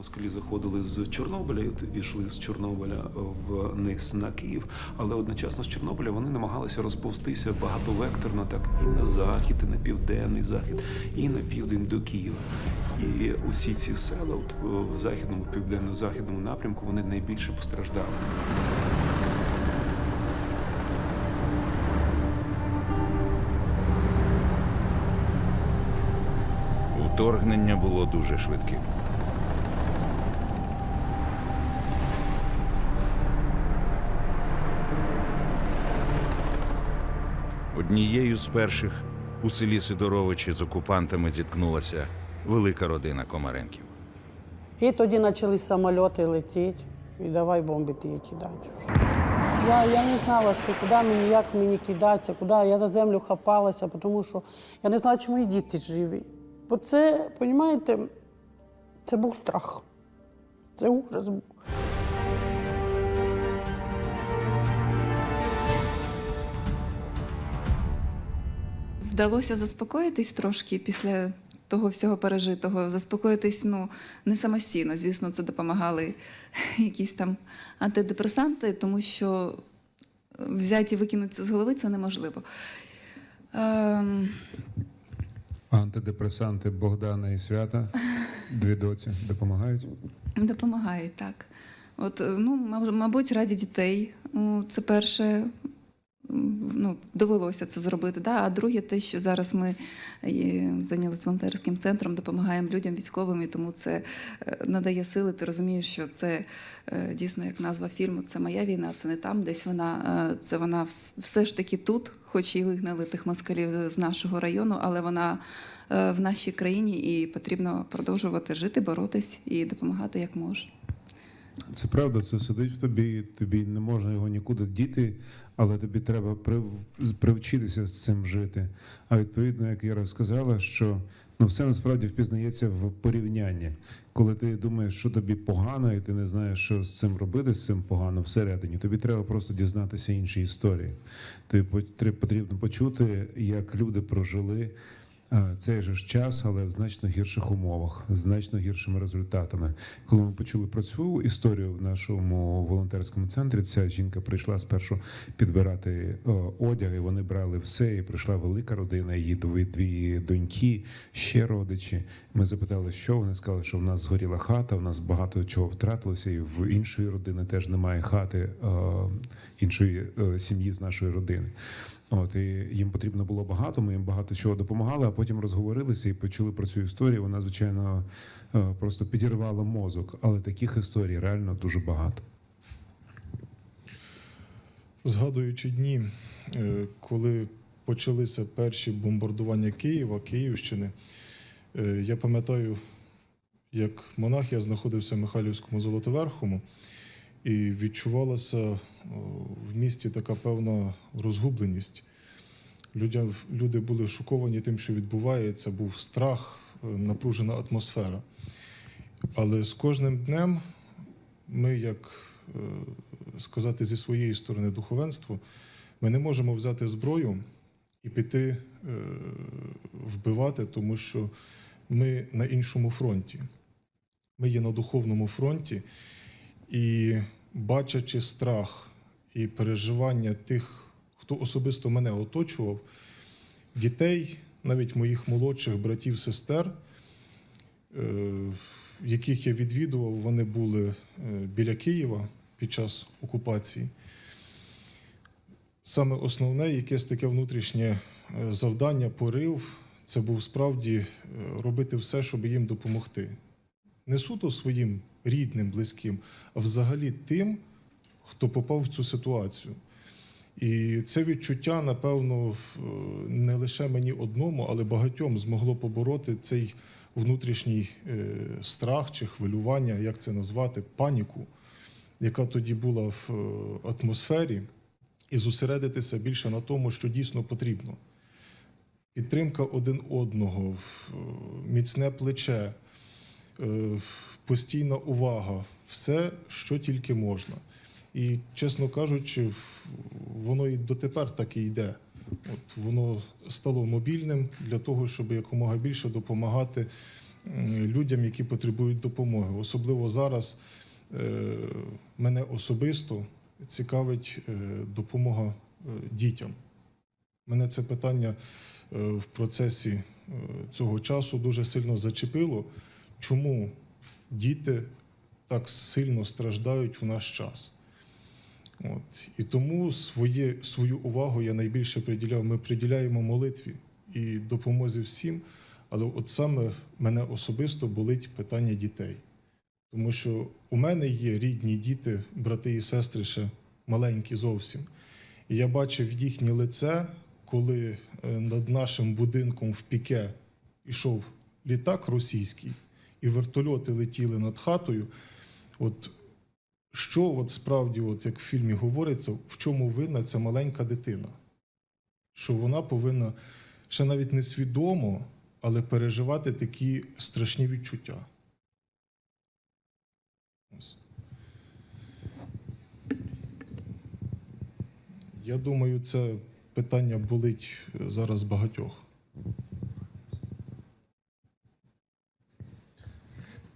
Москалі заходили з Чорнобиля і йшли з Чорнобиля вниз на Київ, але одночасно з Чорнобиля вони намагалися розповстися багатовекторно, так і на захід, і на південний захід, і на південь до Києва. І усі ці села от, в західному, південно-західному напрямку вони найбільше постраждали. Вторгнення було дуже швидким. Однією з перших у селі Сидоровичі з окупантами зіткнулася велика родина Комаренків. І тоді почали самоліти летіти, і давай бомбити і кидати. Я, я не знала, що куди мені, як мені кидатися, куди. Я за землю хапалася, тому що я не знала, чи мої діти живі. Бо це, розумієте, це був страх. Це ужас був. Вдалося заспокоїтись трошки після того всього пережитого. Заспокоїтись ну, не самостійно. Звісно, це допомагали якісь там антидепресанти, тому що взяти і викинути це з голови це неможливо. Ем, Антидепресанти Богдана і Свята, дві доці, допомагають. допомагають, так. От, ну, мабуть, раді дітей. Це перше. Ну, довелося це зробити. Да? А друге, те, що зараз ми е, зайнялися волонтерським центром, допомагаємо людям військовим, і тому це е, надає сили. Ти розумієш, що це е, дійсно як назва фільму, це моя війна, це не там, десь вона, це вона все ж таки тут, хоч і вигнали тих москалів з нашого району, але вона в нашій країні і потрібно продовжувати жити, боротись і допомагати як можна. Це правда, це сидить в тобі, тобі не можна його нікуди діти, але тобі треба прив- привчитися з цим жити. А відповідно, як Іра сказала, що ну все насправді впізнається в порівнянні. Коли ти думаєш, що тобі погано, і ти не знаєш, що з цим робити, з цим погано всередині, тобі треба просто дізнатися інші історії. Тобі пот- потрібно почути, як люди прожили. Цей же ж час, але в значно гірших умовах, з значно гіршими результатами. Коли ми почули про цю історію в нашому волонтерському центрі, ця жінка прийшла спершу підбирати одяг, і вони брали все. І прийшла велика родина, її дві, дві доньки, ще родичі. Ми запитали, що вони сказали, що в нас згоріла хата, в нас багато чого втратилося, і в іншої родини теж немає хати е, іншої е, сім'ї з нашої родини. От і їм потрібно було багато. Ми їм багато чого допомагали, а потім розговорилися і почули про цю історію. Вона звичайно е, просто підірвала мозок, але таких історій реально дуже багато. Згадуючи дні, е, коли почалися перші бомбардування Києва, Київщини, е, я пам'ятаю, як монах я знаходився в Михайлівському Золотоверхому, і відчувалася в місті така певна розгубленість. Люди були шоковані тим, що відбувається, був страх, е, напружена атмосфера. Але з кожним днем ми, як е, сказати, зі своєї сторони духовенство, ми не можемо взяти зброю і піти е, вбивати, тому що ми на іншому фронті. Ми є на духовному фронті, і бачачи страх і переживання тих, хто особисто мене оточував, дітей, навіть моїх молодших братів, сестер, е, яких я відвідував, вони були е, біля Києва під час окупації. Саме основне, якесь таке внутрішнє е, завдання, порив, це був справді робити все, щоб їм допомогти. Не суто своїм рідним, близьким, а взагалі тим, хто попав в цю ситуацію. І це відчуття, напевно, е, не лише мені одному, але багатьом змогло побороти цей внутрішній е, страх чи хвилювання, як це назвати, паніку, яка тоді була в е, атмосфері, і зосередитися більше на тому, що дійсно потрібно. Підтримка один одного, міцне плече, постійна увага, все, що тільки можна. І, чесно кажучи, воно і дотепер так і йде. От воно стало мобільним для того, щоб якомога більше допомагати людям, які потребують допомоги. Особливо зараз е, мене особисто цікавить е, допомога е, дітям. Мене це питання в процесі цього часу дуже сильно зачепило. Чому діти так сильно страждають в наш час? От. І тому своє, свою увагу я найбільше приділяв. Ми приділяємо молитві і допомозі всім. Але от саме мене особисто болить питання дітей. Тому що у мене є рідні діти, брати і сестри ще маленькі зовсім. І я бачив їхнє лице, коли е, над нашим будинком в піке йшов літак російський, і вертольоти летіли над хатою. От що от справді, от як в фільмі говориться, в чому винна ця маленька дитина? Що вона повинна ще навіть не свідомо, але переживати такі страшні відчуття. Ось. Я думаю, це питання болить зараз багатьох.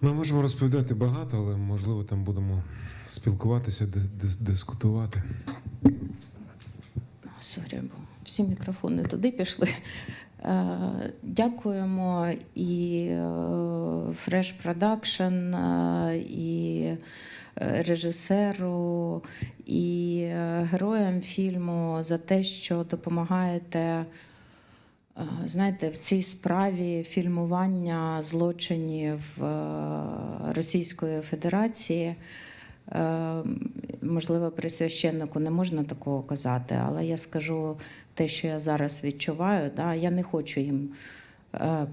Ми можемо розповідати багато, але можливо там будемо спілкуватися, ди- дискутувати. Сорі, бо всі мікрофони туди пішли. Е, Дякуємо і е, Fresh Production, е, і режисеру, і героям фільму за те, що допомагаєте. Е, Знаєте, в цій справі фільмування злочинів е, Російської Федерації Е, Можливо, при священнику не можна такого казати, але я скажу те, що я зараз відчуваю. Да? Я не хочу їм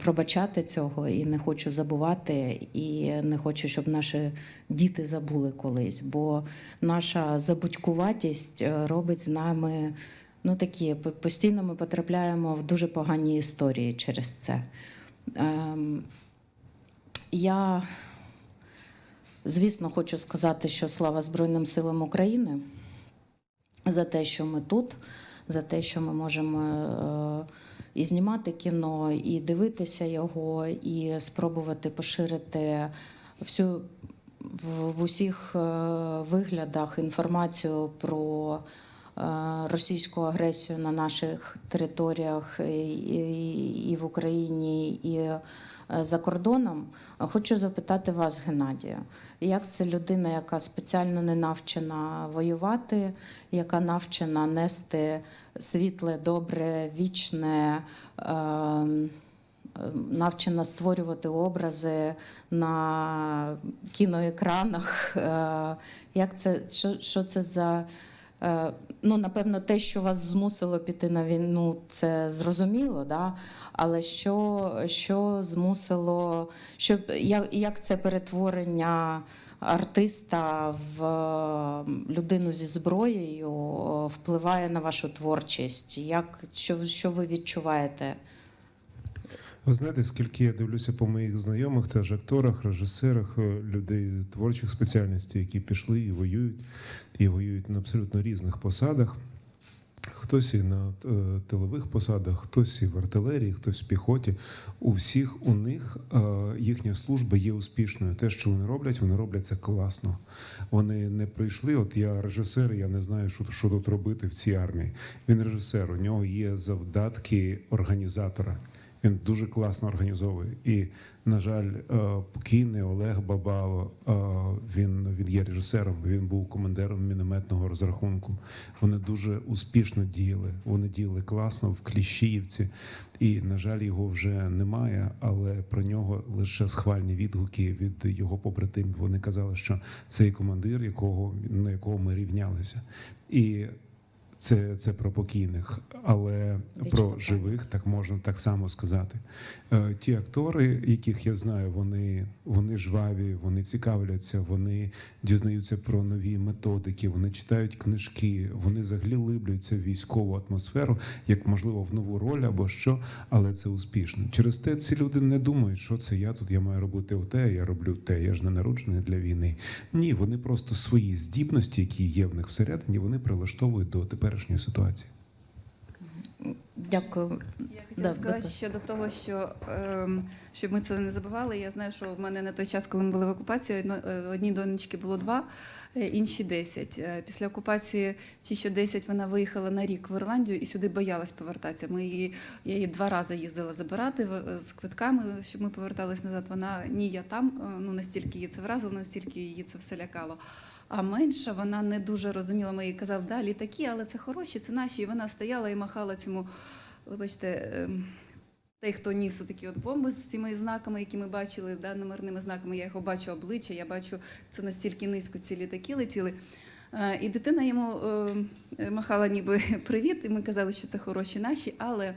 пробачати цього і не хочу забувати, і не хочу, щоб наші діти забули колись. Бо наша забудькуватість робить з нами ну, такі постійно ми потрапляємо в дуже погані історії через це. Ем, я Звісно, хочу сказати, що слава Збройним силам України за те, що ми тут, за те, що ми можемо е, і знімати кіно, і дивитися його, і спробувати поширити всю в, в усіх е, виглядах інформацію про російську агресію на наших територіях і, в Україні, і е, за кордоном. Хочу запитати вас, Геннадія, як це людина, яка спеціально не навчена воювати, яка навчена нести світле, добре, вічне, е, е, навчена створювати образи на кіноекранах. Е, Як це, що, що це за. Е, Ну, напевно, те, що вас змусило піти на війну, це зрозуміло, да? але що, що змусило, що, як, як це перетворення артиста в е, людину зі зброєю е, впливає на вашу творчість? Як, що, що ви відчуваєте? Ви знаєте, скільки я дивлюся по моїх знайомих, теж акторах, режисерах, людей творчих спеціальностей, які пішли і воюють, і воюють на абсолютно різних посадах. Хтось і на е, тилових посадах, хтось і в артилерії, хтось в піхоті. У всіх у них е, їхня служба є успішною. Те, що вони роблять, вони роблять це класно. Вони не прийшли. От я режисер, я не знаю, що, що тут робити в цій армії. Він режисер, у нього є завдатки організатора. Він дуже класно організовує. І, на жаль, е, покійний Олег Бабало, е, він, він є режисером, він був командиром мінометного розрахунку. Вони дуже успішно діяли. Вони діяли класно в Кліщіївці. І, на жаль, його вже немає, але про нього лише схвальні відгуки від його побратимів. Вони казали, що цей командир, якого, на якого ми рівнялися. І це, це про покійних, але Річ про живих так можна так само сказати. Е, Ті актори, яких я знаю, вони, вони жваві, вони цікавляться, вони дізнаються про нові методики, вони читають книжки, вони взагалі либлюються в військову атмосферу, як можливо в нову роль або що, але це успішно. Через те ці люди не думають, що це я тут, я маю робити те, я роблю те, я ж не народжений для війни. Ні, вони просто свої здібності, які є в них всередині, вони прилаштовують до теперішньої ситуації. Дякую. Я хотіла Да, сказати щодо того, що ем, щоб ми це не забували. Я знаю, що в мене на той час, коли ми були в окупації, е, одній донечки було два, е, інші десять. Е, Після окупації ті, що 10, вона виїхала на рік в Ірландію і сюди боялась повертатися. Ми її, я її два рази їздила забирати в- з квитками, щоб ми повертались назад. Вона ні, я там. Ну настільки її це вразило, настільки її це все лякало. А менша вона не дуже розуміла. Ми їй казали, да, літаки, але це хороші, це наші. І вона стояла і махала цьому, вибачте, ем, той, хто ніс такі от бомби з цими знаками, які ми бачили, да, номерними знаками. Я його бачу обличчя, я бачу це настільки низько ці літаки летіли. Е, І дитина йому е, махала ніби привіт, і ми казали, що це хороші наші, але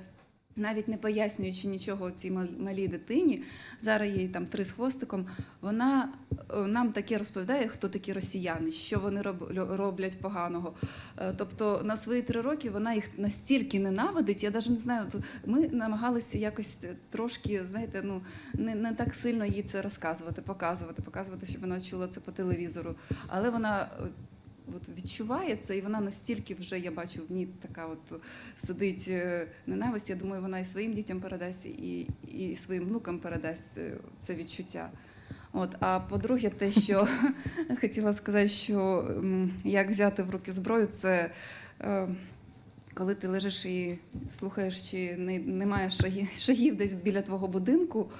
навіть не пояснюючи нічого цій мал- малій дитині, зараз їй там три з хвостиком, вона е, нам таке розповідає, хто такі росіяни, що вони роб- роблять поганого. Е, Тобто на свої три роки вона їх настільки ненавидить. Я навіть не знаю. Ми намагалися якось е, трошки, знаєте, ну не, не так сильно їй це розказувати, показувати, показувати, щоб вона чула це по телевізору. Але вона. От відчуває це, і вона настільки вже я бачу в ній така от сидить е, ненависть. Я думаю, вона і своїм дітям передасть, і, і своїм внукам передасть е, це відчуття. От, а по-друге, те, що хотіла сказати, що як взяти в руки зброю, це е, коли ти лежиш і слухаєш, чи не, немає шагів, шагів десь біля твого будинку.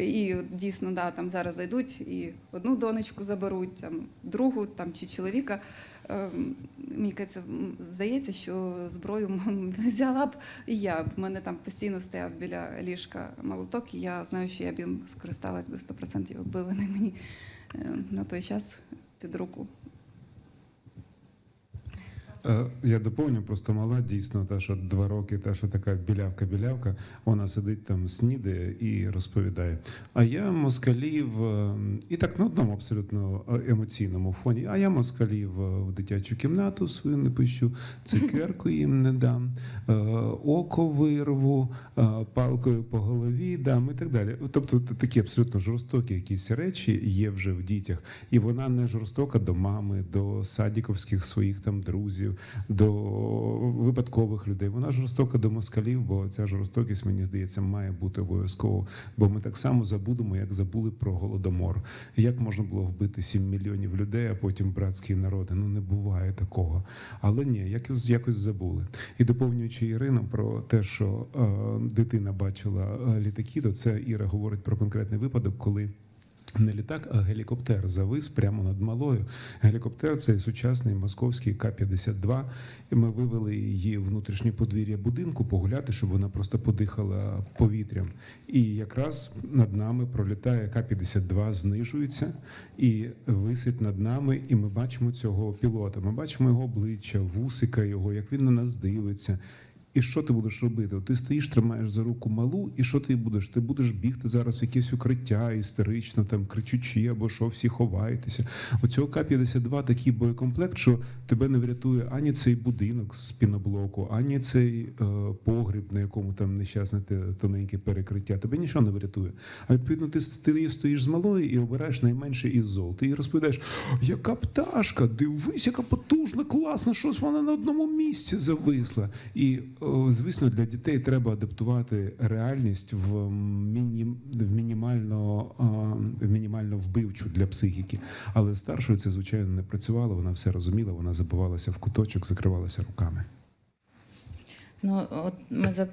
І дійсно, да, там зараз зайдуть і одну донечку заберуть, там другу там чи чоловіка. Ем, Мені кажеться, здається, що зброю взяла б і я. В мене там постійно стояв біля ліжка молоток, і я знаю, що я б їм скористалась би 100%, якби вони мені е, на той час під руку Я доповню, просто мала дійсно та, що два роки, та, що така білявка-білявка, вона сидить там, снідає і розповідає. А я москалів, е, і так на одному абсолютно е, емоційному фоні, а я москалів е, в дитячу кімнату свою не пущу, цукерку їм не дам, е, око вирву, е, палкою по голові дам і так далі. Тобто такі абсолютно жорстокі якісь речі є вже в дітях. І вона не жорстока до мами, до садіковських своїх там друзів, до випадкових людей. Вона жорстока до москалів, бо ця жорстокість, мені здається, має бути обов'язково. Бо ми так само забудемо, як забули про голодомор. Як можна було вбити 7 мільйонів людей, а потім братські народи? Ну не буває такого. Але ні, якось якось забули. І доповнюючи Ірину про те, що е, дитина бачила е, літаки, то це Іра говорить про конкретний випадок, коли. Не літак, а гелікоптер завис прямо над малою. Гелікоптер це сучасний московський К-52. І ми вивели її внутрішнє подвір'я будинку погуляти, щоб вона просто подихала повітрям. І якраз над нами пролітає К-52, знижується і висить над нами. І ми бачимо цього пілота. Ми бачимо його обличчя, вусика його, як він на нас дивиться. І що ти будеш робити? Ти стоїш, тримаєш за руку малу, і що ти будеш? Ти будеш бігти зараз в якесь укриття істерично, там кричучи, або що, всі ховаєтеся. Оцього К-52 такий боєкомплект, що тебе не врятує ані цей будинок з піноблоку, ані цей е, погріб, на якому там нещасне те тоненьке перекриття. Тебе нічого не врятує. А відповідно, ти, ти стоїш з малою і обираєш найменше із зол. Ти їй розповідаєш, яка пташка, дивись, яка потужна, класна, щось вона на одному місці зависла. І о, звісно, для дітей треба адаптувати реальність в міні, в мінімально в мінімально вбивчу для психіки. Але старшою це звичайно не працювало. Вона все розуміла, вона забивалася в куточок, закривалася руками. Ну, от ми за-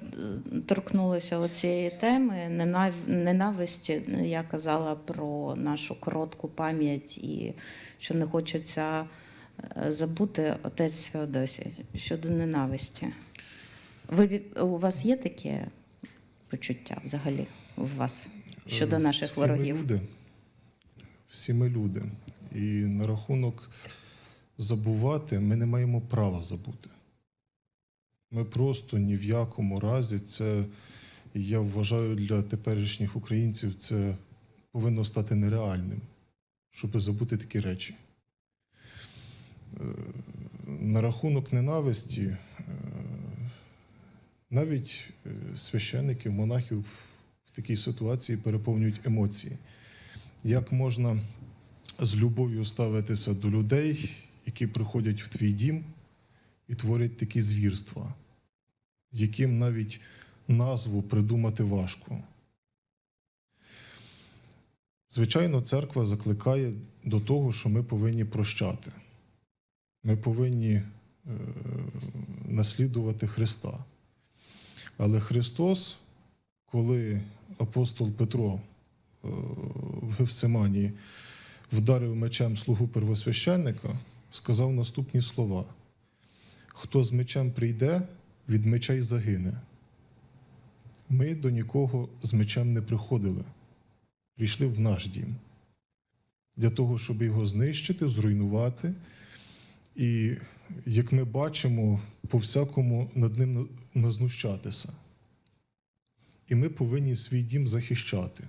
торкнулися цієї теми ненав- ненависті. Я казала про нашу коротку пам'ять і що не хочеться е, забути отець Феодосій щодо ненависті. Ви, у вас є таке почуття взагалі у вас щодо Е, наших всі ворогів? Ми люди. Всі ми люди. І на рахунок забувати ми не маємо права забути. Ми просто ні в якому разі це, я вважаю, для теперішніх українців це повинно стати нереальним, щоб забути такі речі. Е, На рахунок ненависті, е, навіть е, священиків, монахів в такій ситуації переповнюють емоції. Як можна з любов'ю ставитися до людей, які приходять в твій дім і творять такі звірства? яким навіть назву придумати важко. Звичайно, церква закликає до того, що ми повинні прощати. Ми повинні е, наслідувати Христа. Але Христос, коли апостол Петро е, в Гефсиманії вдарив мечем слугу первосвященника, сказав наступні слова: Хто з мечем прийде, від меча й загине. Ми до нікого з мечем не приходили, прийшли в наш дім для того, щоб його знищити, зруйнувати. І, як ми бачимо, по всякому над ним назнущатися. І ми повинні свій дім захищати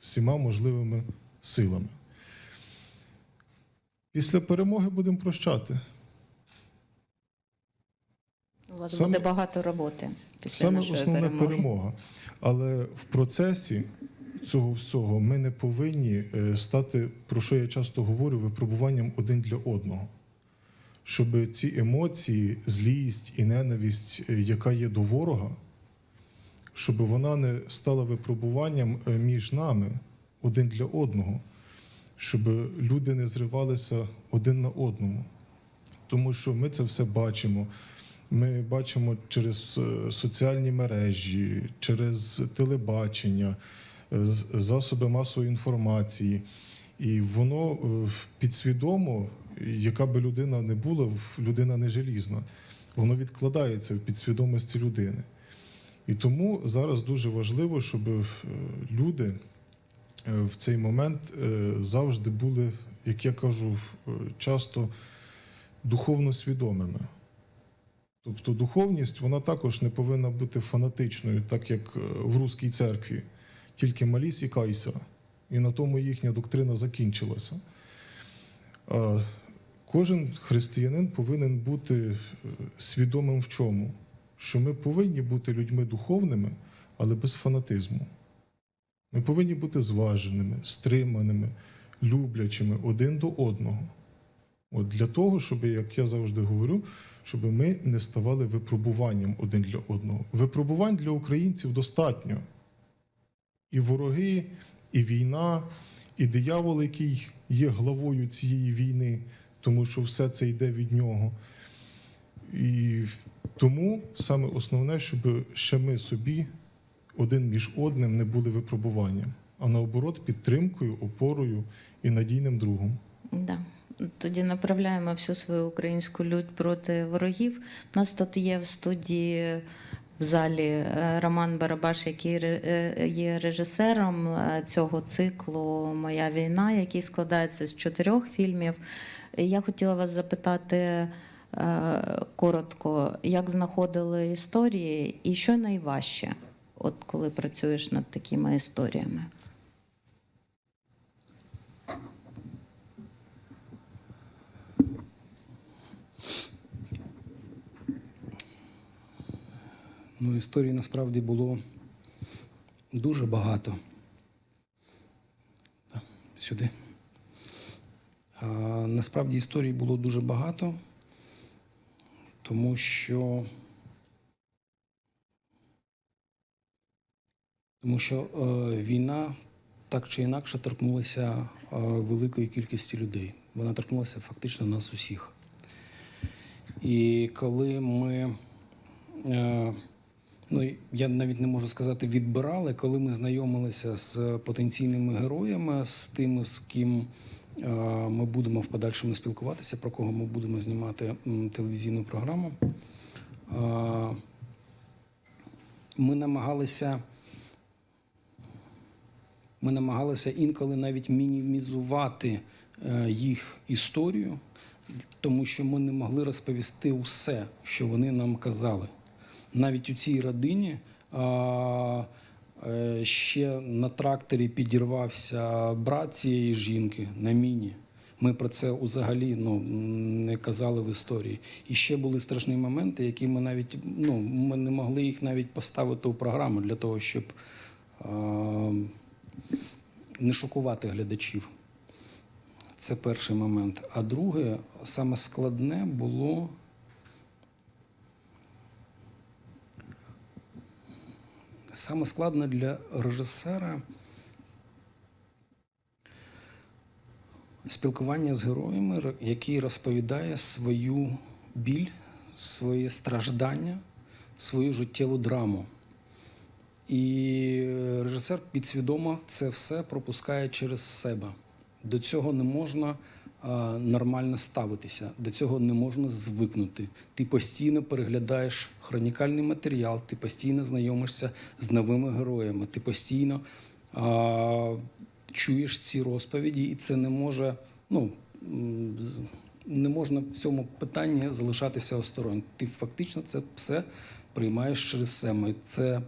всіма можливими силами. Після перемоги будемо прощати. У вас Саме- буде багато роботи після Саме нашої основна перемоги. перемога. Але в процесі цього всього ми не повинні е, стати, про що я часто говорю, випробуванням один для одного. Щоб ці емоції, злість і ненависть, е, яка є до ворога, щоб вона не стала випробуванням е, між нами один для одного, щоб люди не зривалися один на одному. Тому що ми це все бачимо. Ми бачимо через е, соціальні мережі, через телебачення, засоби масової інформації. І воно підсвідомо, яка би людина не була, людина не желізна, воно відкладається в підсвідомості людини. І тому зараз дуже важливо, щоб е, люди е, в цей момент е, завжди були, як я кажу, часто духовно свідомими. Тобто духовність вона також не повинна бути фанатичною, так як в Руській церкві, тільки малісь і кайся. І на тому їхня доктрина закінчилася. Кожен християнин повинен бути е, свідомим в чому? Що ми повинні бути людьми духовними, але без фанатизму. Ми повинні бути зваженими, стриманими, люблячими один до одного. От для того, щоб, як я завжди говорю, щоб ми не ставали випробуванням один для одного. Випробувань для українців достатньо. І вороги, і війна, і диявол, який є главою цієї війни, тому що все це йде від нього. І тому саме основне, щоб ще ми собі один між одним не були випробуванням, а наоборот, підтримкою, опорою і надійним другом. Да. Тоді направляємо всю свою українську лють проти ворогів. У нас тут є в студії в залі е, Роман Барабаш, який е, є режисером е, цього циклу Моя війна, який складається з чотирьох фільмів. Я хотіла вас запитати е, коротко, як знаходили історії, і що найважче, от коли працюєш над такими історіями? Ну, історій насправді було дуже багато. Сюди. Насправді історій було дуже багато, тому що. Тому що е, війна так чи інакше торкнулася е, великої кількості людей. Вона торкнулася фактично нас усіх. І коли ми е, ну я навіть не можу сказати, відбирали, коли ми знайомилися з потенційними героями, з тими, з ким ми будемо в подальшому спілкуватися, про кого ми будемо знімати телевізійну програму. е, Ми намагалися. Ми намагалися інколи навіть мінімізувати е, їх історію, тому що ми не могли розповісти усе, що вони нам казали навіть у цій родині е, ще на тракторі підірвався брат цієї жінки на міні. Ми про це взагалі ну, не казали в історії. І ще були страшні моменти, які ми навіть ну, ми не могли їх навіть поставити у програму для того, щоб а, не шокувати глядачів. Це перший момент. А друге, саме складне було саме складно для режисера спілкування з героями, який розповідає свою біль, своє страждання, свою життєву драму. І режисер підсвідомо це все пропускає через себе. До цього не можна нормально ставитися, до цього не можна звикнути. Ти постійно переглядаєш хронікальний матеріал, ти постійно знайомишся з новими героями, ти постійно а, чуєш ці розповіді, і це не може, ну, не можна в цьому питанні залишатися осторонь. Ти фактично це все приймаєш через себе. Це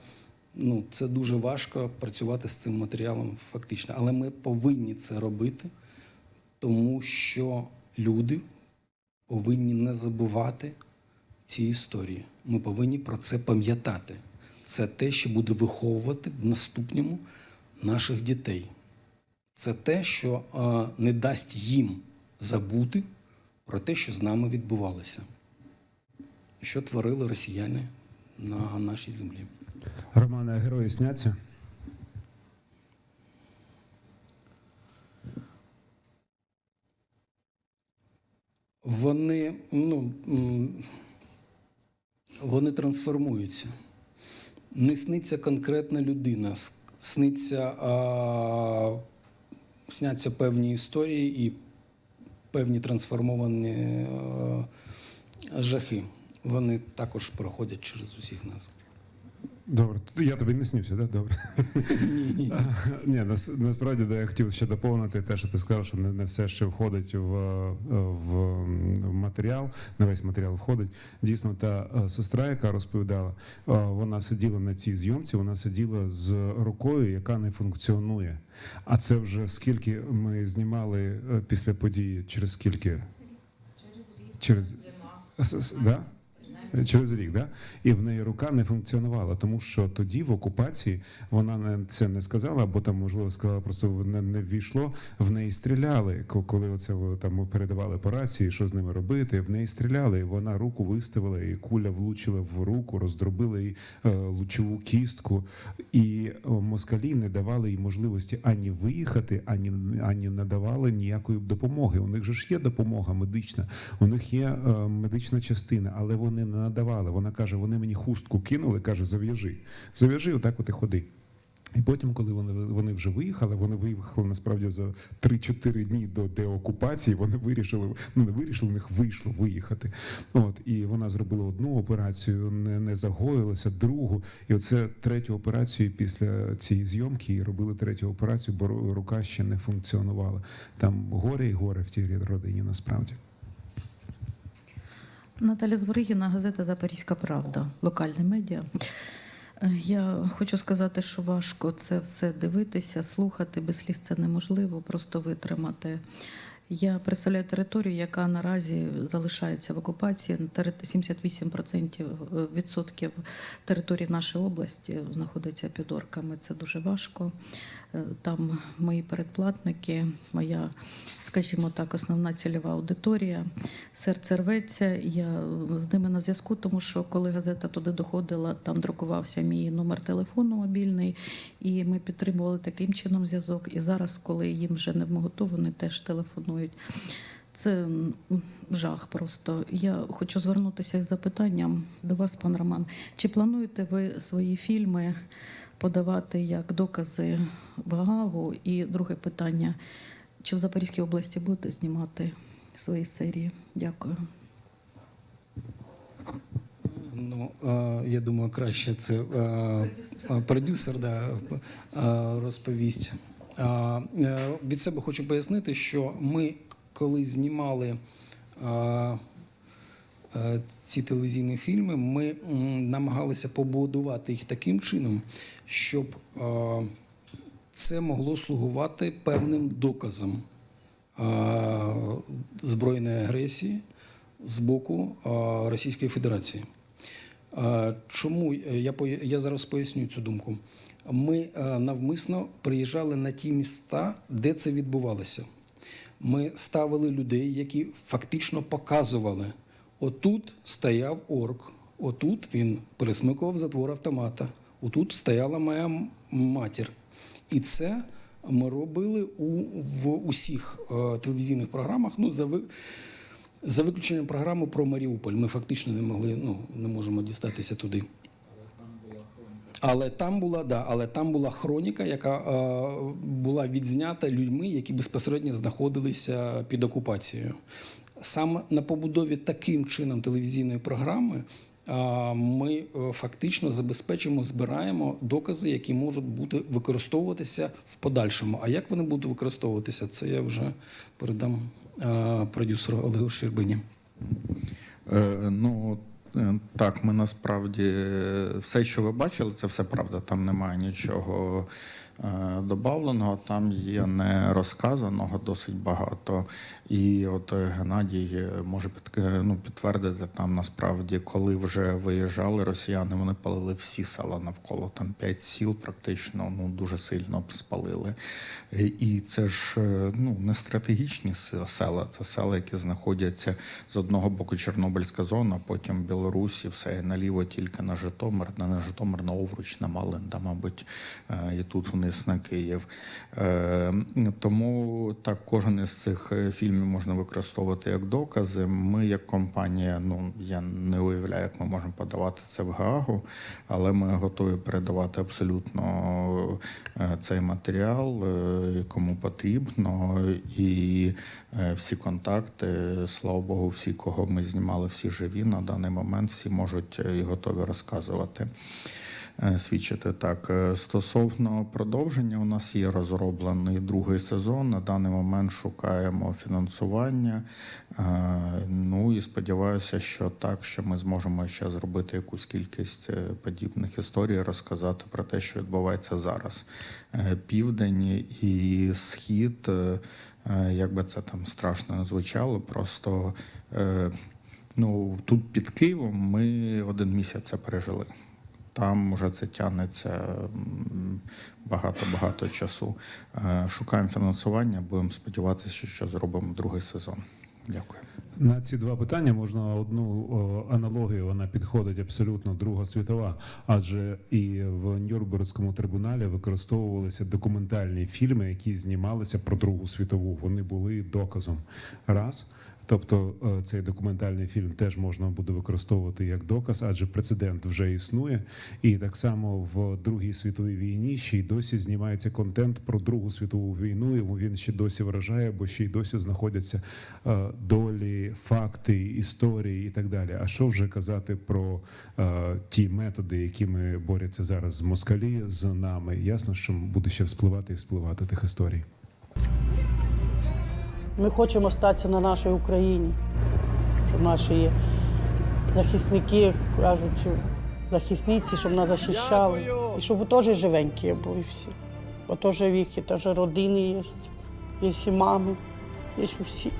ну, це дуже важко працювати з цим матеріалом фактично. Але ми повинні це робити, тому що люди повинні не забувати ці історії. Ми повинні про це пам'ятати. Це те, що буде виховувати в наступному наших дітей. Це те, що не дасть їм забути про те, що з нами відбувалося, що творили росіяни на нашій землі. Романе, герої сняться? Вони, ну, вони трансформуються. Не сниться конкретна людина, сниться, а, сняться певні історії і певні трансформовані а, жахи. Вони також проходять через усіх нас. Добре, я тобі не снився, так? Добре. Ні. Ні, нас, насправді да, я хотів ще доповнити те, що ти сказав, що не, не все ще входить в, е, в, в матеріал, не весь матеріал входить. Дійсно, та е, сестра, яка розповідала, е, вона сиділа на цій зйомці, вона сиділа з рукою, яка не функціонує. А це вже скільки ми знімали після події, через скільки? Через рік. Через да? Через рік, да? і в неї рука не функціонувала, тому що тоді в окупації вона не це не сказала, або там можливо сказала, просто не, не ввійшло. В неї стріляли. ко- Коли оце там передавали по рації, що з ними робити. В неї стріляли. Вона руку виставила, і куля влучила в руку, роздробила їй е, лучову кістку. І москалі не давали їй можливості ані виїхати, ані ані надавали ніякої допомоги. У них же ж є допомога медична, у них є е, медична частина, але вони не надавали. Вона каже: вони мені хустку кинули, каже, зав'яжи. Зав'яжи, отак от і ходи. І потім, коли вони, вони вже виїхали, вони виїхали насправді за 3-4 дні до деокупації. Вони вирішили, ну не вирішили, у них вийшло виїхати. От і вона зробила одну операцію, не, не загоїлася, другу. І оце третю операцію після цієї зйомки робили третю операцію, бо рука ще не функціонувала. Там горе і горе в тій родині насправді. Наталя Зворигіна, газета Запорізька Правда, локальне медіа. Е, Я хочу сказати, що важко це все дивитися, слухати без сліз це неможливо, просто витримати. Я представляю територію, яка наразі залишається в окупації. На тери- 78% відсотків території нашої області знаходиться під орками. Це дуже важко. Е, Там мої передплатники, моя, скажімо так, основна цільова аудиторія. Серце рветься. Я з ними на зв'язку, тому що коли газета туди доходила, там друкувався мій номер телефону мобільний, і ми підтримували таким чином зв'язок. І зараз, коли їм вже не готово, вони теж телефонують. Це жах просто. Я хочу звернутися із запитанням до вас, пан Роман. Чи плануєте ви свої фільми подавати як докази в Гаагу? І друге питання: чи в Запорізькій області будете знімати свої серії? Дякую. Ну, е, я думаю, краще це е, е, продюсер да, розповість. Від себе хочу пояснити, що ми, коли знімали ці телевізійні фільми, ми намагалися побудувати їх таким чином, щоб е, це могло слугувати певним доказом е, збройної агресії з боку е, Російської Федерації. Е, Чому я я зараз поясню цю думку? Ми е, навмисно приїжджали на ті міста, де це відбувалося. Ми ставили людей, які фактично показували: отут стояв орк, отут він пересмикував затвор автомата, Отут стояла моя матір. І це ми робили у, в усіх е, телевізійних програмах. Ну, за, ви, за виключенням програми про Маріуполь. Ми фактично не могли, ну, не можемо дістатися туди. Але там була да, але там була хроніка, яка е, була відзнята людьми, які безпосередньо знаходилися під окупацією. Саме на побудові таким чином телевізійної програми ми е, фактично забезпечимо, збираємо докази, які можуть бути використовуватися в подальшому. А як вони будуть використовуватися, це я вже передам е, продюсеру Олегу Щербині. Е, Ну так, ми насправді все, що ви бачили, це все правда. Там немає нічого добавленого, там є не розказаного досить багато. І от е, Геннадій е, може під, е, ну, підтвердити там насправді, коли вже виїжджали росіяни, вони палили всі села навколо. Там п'ять сіл практично ну дуже сильно спалили. І це ж ну не стратегічні села, це села, які знаходяться з одного боку Чорнобильська зона, потім Білорусь і все наліво тільки на Житомир, на не Житомир, на Овруч, на Малин, та, мабуть, і тут вниз на Київ. Тому так кожен із цих фільмів можна використовувати як докази. Ми, як компанія, ну я не уявляю, як ми можемо подавати це в Гаагу, але ми готові передавати абсолютно е, цей матеріал, е, кому потрібно, і е, всі контакти, слава Богу, всі, кого ми знімали, всі живі на даний момент, всі можуть і готові розказувати. Е, Свідчити так Е, стосовно продовження, у нас є розроблений другий сезон. На даний момент шукаємо фінансування. Е, Ну і сподіваюся, що так, що ми зможемо ще зробити якусь кількість подібних історій, розказати про те, що відбувається зараз. Південь і схід, як би це там страшно звучало, просто ну тут під Києвом ми один місяць це пережили. Там вже це тягнеться багато-багато часу. Е, Шукаємо фінансування, будемо сподіватися, що зробимо другий сезон. Дякую. На ці два питання можна одну аналогію. Вона підходить абсолютно Друга світова, адже і в Нюрнбергському трибуналі використовувалися документальні фільми, які знімалися про Другу світову. Вони були доказом. Раз. Тобто е, цей документальний фільм теж можна буде використовувати як доказ, адже прецедент вже існує. І так само в Другій світовій війні ще й досі знімається контент про Другу світову війну. і Він ще досі вражає, бо ще й досі знаходяться е, долі, факти, історії і так далі. А що вже казати про е, ті методи, якими борються зараз з москалі з нами? Ясно, що буде ще вспливати і вспливати тих історій. Ми хочемо статися на нашій Україні, щоб наші захисники, кажуть, захисниці, щоб нас захищали. І щоб теж живенькі були всі. Бо теж віки, теж родини є, є і мами, є у всіх.